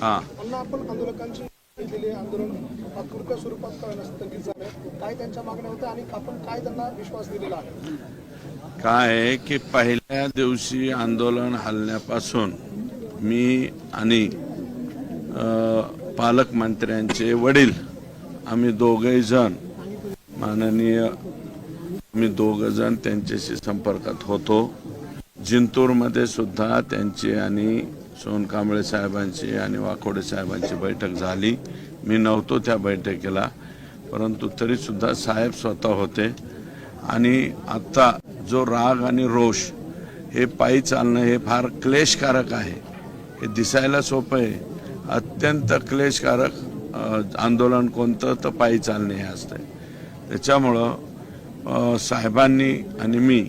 हा. आपण आंदोलकांची केलेली आंदोलन तात्पुरत्या स्वरूपात का होईना स्थगित झाले काय त्यांच्या मागण्या होत्या आणि आपण काय त्यांना विश्वास दिलेला आहे? काय की पहिल्या दिवशी आंदोलन हलण्यापासून मी आणि पालकमंत्र्यांचे वडील आम्ही दोघही जण माननीय आम्ही दोघ जण त्यांच्याशी संपर्कात होतो. जिंतूरमध्ये सुद्धा त्यांची आणि सोनकांबळे साहेबांची आणि वाकोडे साहेबांची बैठक झाली. मी नव्हतो त्या बैठकीला परंतु तरीसुद्धा साहेब स्वतः होते. आणि आत्ता जो राग आणि रोष हे पायी चालणं हे फार क्लेशकारक आहे. हे दिसायला सोपं आहे. अत्यंत क्लेशकारक आंदोलन कोणतं तर पायी चालणे हे असतंय. त्याच्यामुळं साहेबांनी आणि मी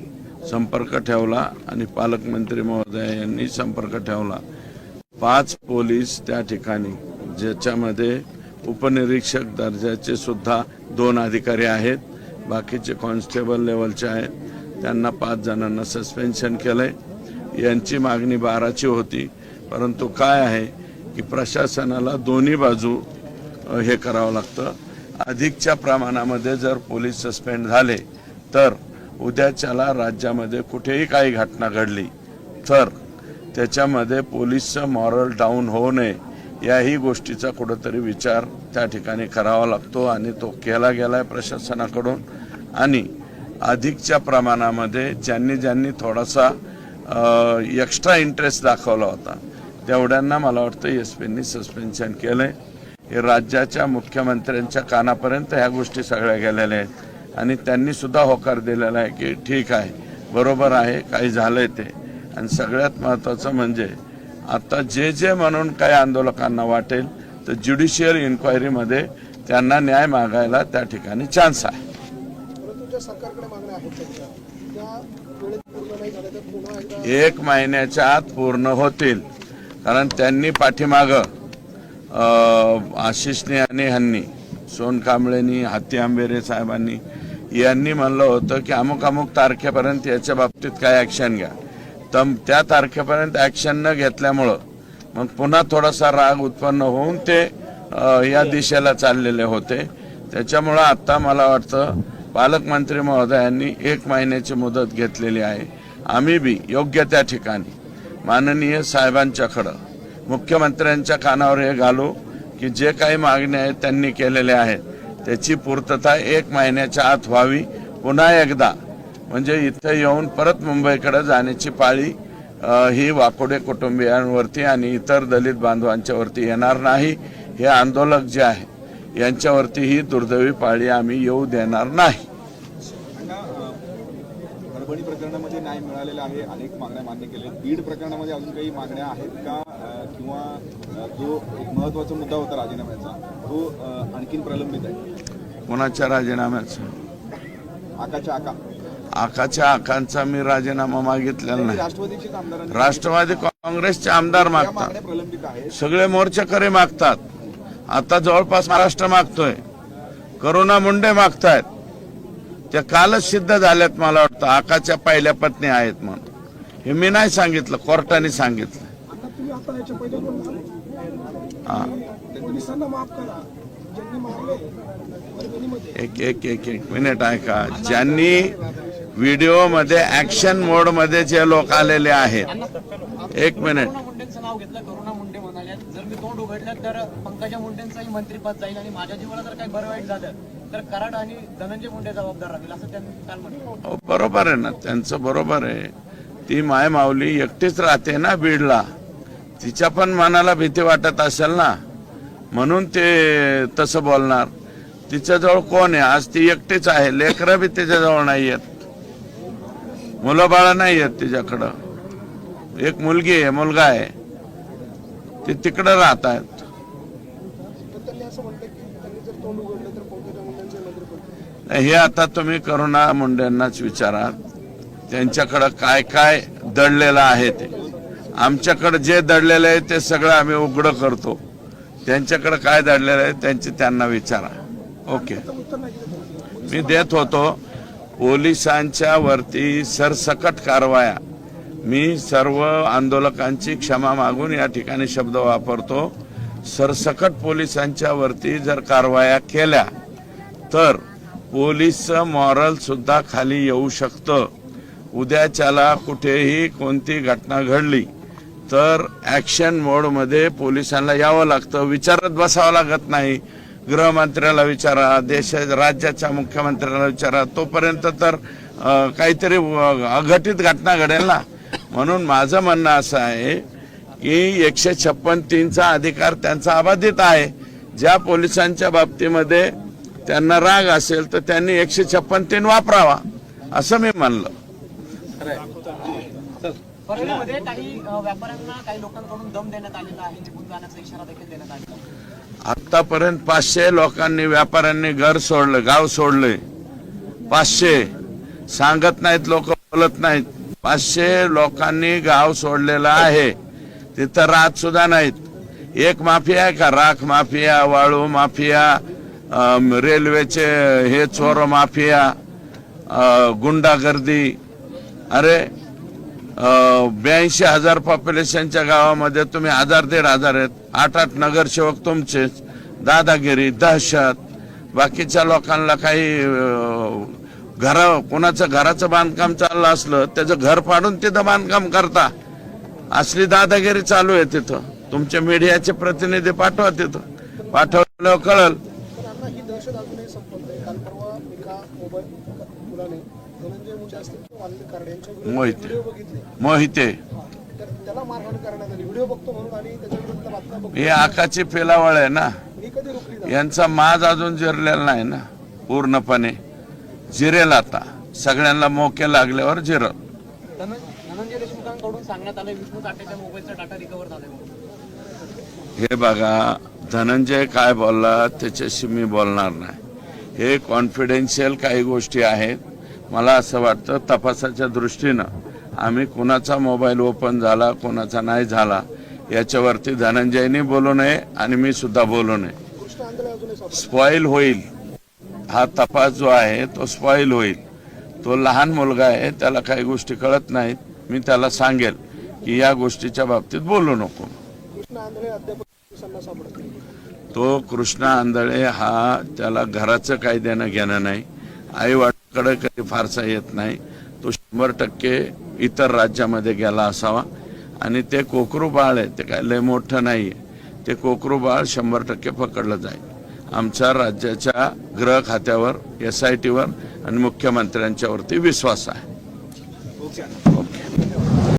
संपर्क ठेवला आणि पालकमंत्री महोदया यांनी संपर्क ठेवला. पाच पोलीस त्या ठिकाणी ज्याच्यामध्ये उपनिरीक्षक दर्जाचे सुद्धा दोन अधिकारी आहेत बाकीचे कॉन्स्टेबल लेवलचे आहेत. त्यांना पाच जणांना सस्पेन्शन केलंय. यांची मागणी बाराची होती परंतु काय आहे की प्रशासनाला दोन्ही बाजू हे करावं लागतं. अधिकच्या प्रमाणामध्ये जर पोलीस सस्पेंड झाले तर उद्याच्याला राज्यामध्ये कुठेही काही घटना घडली तर त्याच्यामध्ये पोलीसचं मॉरल डाऊन होऊ नये याही गोष्टीचा कुठंतरी विचार त्या ठिकाणी करावा लागतो आणि तो केला गेलाय प्रशासनाकडून. आणि अधिकच्या प्रमाणामध्ये ज्यांनी ज्यांनी थोडासा एक्स्ट्रा इंटरेस्ट दाखवला होता तेवढ्यांना मला वाटतं एस पींनी सस्पेन्शन केलंय. हे राज्याच्या मुख्यमंत्र्यांच्या कानापर्यंत ह्या गोष्टी सगळ्या गेलेल्या आहेत. आणि त्यांनी सुद्धा होकार दिलेला आहे की ठीक आहे बरोबर आहे काही झालंय ते. आणि सगळ्यात महत्त्वाचं म्हणजे आता जे जे म्हणून काही आंदोलकांना वाटेल तर ज्युडिशियल इन्क्वायरीमध्ये त्यांना न्याय मागायला त्या ठिकाणी चान्स आहे. एक महिन्याच्या आत पूर्ण होतील. कारण त्यांनी पाठीमाग आशिषने आणि ह्यांनी सोन कांबळेनी हाती आंबेरे साहेबांनी यांनी म्हणलं होतं की अमुक अमुक तारखेपर्यंत याच्या बाबतीत काय ऍक्शन घ्या. तम त्या तारखेपर्यंत ऍक्शन न घेतल्यामुळं मग पुन्हा थोडासा राग उत्पन्न होऊन ते या दिशेला चाललेले होते. त्याच्यामुळं आता मला वाटतं पालकमंत्री महोदयांनी एक महिन्याची मुदत घेतलेली आहे. आम्ही बी योग्य त्या ठिकाणी माननीय साहेबांच्याकडं मुख्यमंत्र्यांच्या कानावर हे घालू की जे काही मागण्या आहेत त्यांनी केलेल्या आहेत. त्याची पूर्तता एक महिन्याच्या आत व्हावी. पुन्हा एकदा म्हणजे इथं येऊन परत मुंबईकडे जाण्याची पाळी ही वाकोडे कुटुंबियांवरती आणि इतर दलित बांधवांच्या वरती येणार नाही. हे आंदोलक जे आहे यांच्यावरती ही दुर्दैवी पाळी आम्ही येऊ देणार नाही. परभणी प्रकरणामध्ये न्याय मिळालेला आहे. अनेक मागण्या मान्य केल्या. बीड प्रकरणामध्ये अजून काही मागण्या आहेत का? किंवा जो एक महत्त्वाचा मुद्दा होता राजीनाम्याचा तो आणखीन प्रलंबित आहे? कोणाच्या राजीनाम्याचं? आकाच्या आका. आकाच्या आकांचा मी राजीनामा मागितलेला नाही. राष्ट्रवादी काँग्रेसचे आमदार मागतात. सगळे मोर्चेकरी मागतात. आता जवळपास महाराष्ट्र मागतोय. करुणा मुंडे मागतायत. त्या कालच सिद्ध झाल्यात मला वाटतं. आकाच्या पहिल्या पत्नी आहेत म्हणून. हे मी नाही सांगितलं कोर्टाने सांगितलं. एक एक एक एक मिनिट ऐका. ज्यांनी व्हिडिओमध्ये ऍक्शन मोडमध्ये जे लोक आलेले आहेत. एक मिनिट हो, बरोबर आहे ना त्यांचं बरोबर आहे. ती माय माऊली एकटीच राहते ना बीडला. तिच्या पण मनाला भीती वाटत असेल ना. म्हणून ते तसं बोलणार. तिच्याजवळ कोण आहे? आज ती एकटीच आहे. लेकरं बी तिच्याजवळ नाही आहेत मुलं बाळं नाही आहेत तिच्याकडं. एक मुलगी आहे मुलगा आहे. ते तिकडं राहत आहेत. हे आता तुम्ही करुणा मुंडेंनाच विचारा. त्यांच्याकडं काय काय दडलेलं आहे ते. आमच्याकडं जे दडलेलं आहे ते सगळं आम्ही उघडं करतो. त्यांच्याकडं काय दडलेलं आहे त्यांची त्यांना विचारा. ओके. मी देत होतो. पोलिसांच्या वरती सरसकट कारवाया. मी सर्व आंदोलकांची क्षमा मागून या ठिकाणी शब्द वापरतो. सरसकट पोलिसांच्या वरती जर कारवाया केल्या तर पोलीसचं मॉरल सुद्धा खाली येऊ शकतं. उद्याच्याला कुठेही कोणती घटना घडली तर ऍक्शन मोडमध्ये पोलिसांना यावं लागतं. विचारत बसावं लागत नाही. गृहमंत्र्याला विचारा देश राज्याच्या मुख्यमंत्र्याला विचारा. तोपर्यंत तर काहीतरी अघटित घटना घडेल ना. म्हणून माझं म्हणणं असं आहे की एकशे छप्पन तीनचा अधिकार त्यांचा अबाधित आहे. ज्या पोलिसांच्या बाबतीमध्ये त्यांना राग असेल तर त्यांनी एकशे छप्पन तीन वापरावा असं मी म्हणलं. काही व्यापाऱ्यांना काही लोकांकडून दम देण्यात आलेला आहे निघून जाण्याचा इशारा देखील देण्यात आलेला आहे. आतापर्यंत पाचशे लोकांनी व्यापाऱ्यांनी घर सोडलं गाव सोडलंय पाचशे. सांगत नाहीत लोक बोलत नाहीत. पाचशे लोकांनी गाव सोडलेलं आहे. तिथं राहत सुद्धा नाहीत. एक माफिया आहे का? राख माफिया वाळू माफिया रेल्वेचे हे चोर माफिया गुंडागर्दी. अरे ब्याऐंशी हजार पॉप्युलेशनच्या गावामध्ये तुम्ही हजार दीड हजार आहेत. आठ आठ नगरसेवक तुमचेच दादागिरी दहशत बाकीच्या लोकांना काही घर कोणाचं घराचं बांधकाम चाललं असलं त्याचं घर पाडून तिथं बांधकाम करता. असली दादागिरी चालू आहे तिथं. तुमच्या मीडियाचे प्रतिनिधी पाठवा तिथं. पाठवलं कळल. मोहिते. मोहिते. हा. हे आकाची फेलावळ आहे ना. यांचा माज अजून जिरलेला नाही ना. पूर्णपणे जिरेल आता. सगळ्यांना मोके लागल्यावर जिरल. हे बघा धनंजय काय बोलला त्याच्याशी मी बोलणार नाही. हे कॉन्फिडेन्शियल काही गोष्टी आहेत. मला असं वाटतं तपासाच्या दृष्टीनं आम्ही कुणाचा मोबाईल ओपन झाला कोणाचा नाही झाला याच्यावरती धनंजयनी बोलू नये आणि मी सुद्धा बोलू नये. स्पॉईल होईल. हा तपास जो आहे तो स्पॉईल होईल. तो लहान मुलगा आहे त्याला काही गोष्टी कळत नाहीत. मी त्याला सांगेल की या गोष्टीच्या बाबतीत बोलू नको. तो कृष्णा आंधळे हा त्याला घराचं काही देणं घेणं नाही. आई वडिलांकडे कधी फारसा येत नाही. तो शंभर टक्के इतर राज्यामध्ये गेला असावा. आणि ते कोकरू बाळ आहे ते काय लय मोठं नाही आहे ते कोकरू बाळ शंभर टक्के पकडलं जाईल. आमच्या राज्याच्या गृह खात्यावर एस आय टीवर आणि मुख्यमंत्र्यांच्यावरती विश्वास आहे. ओके.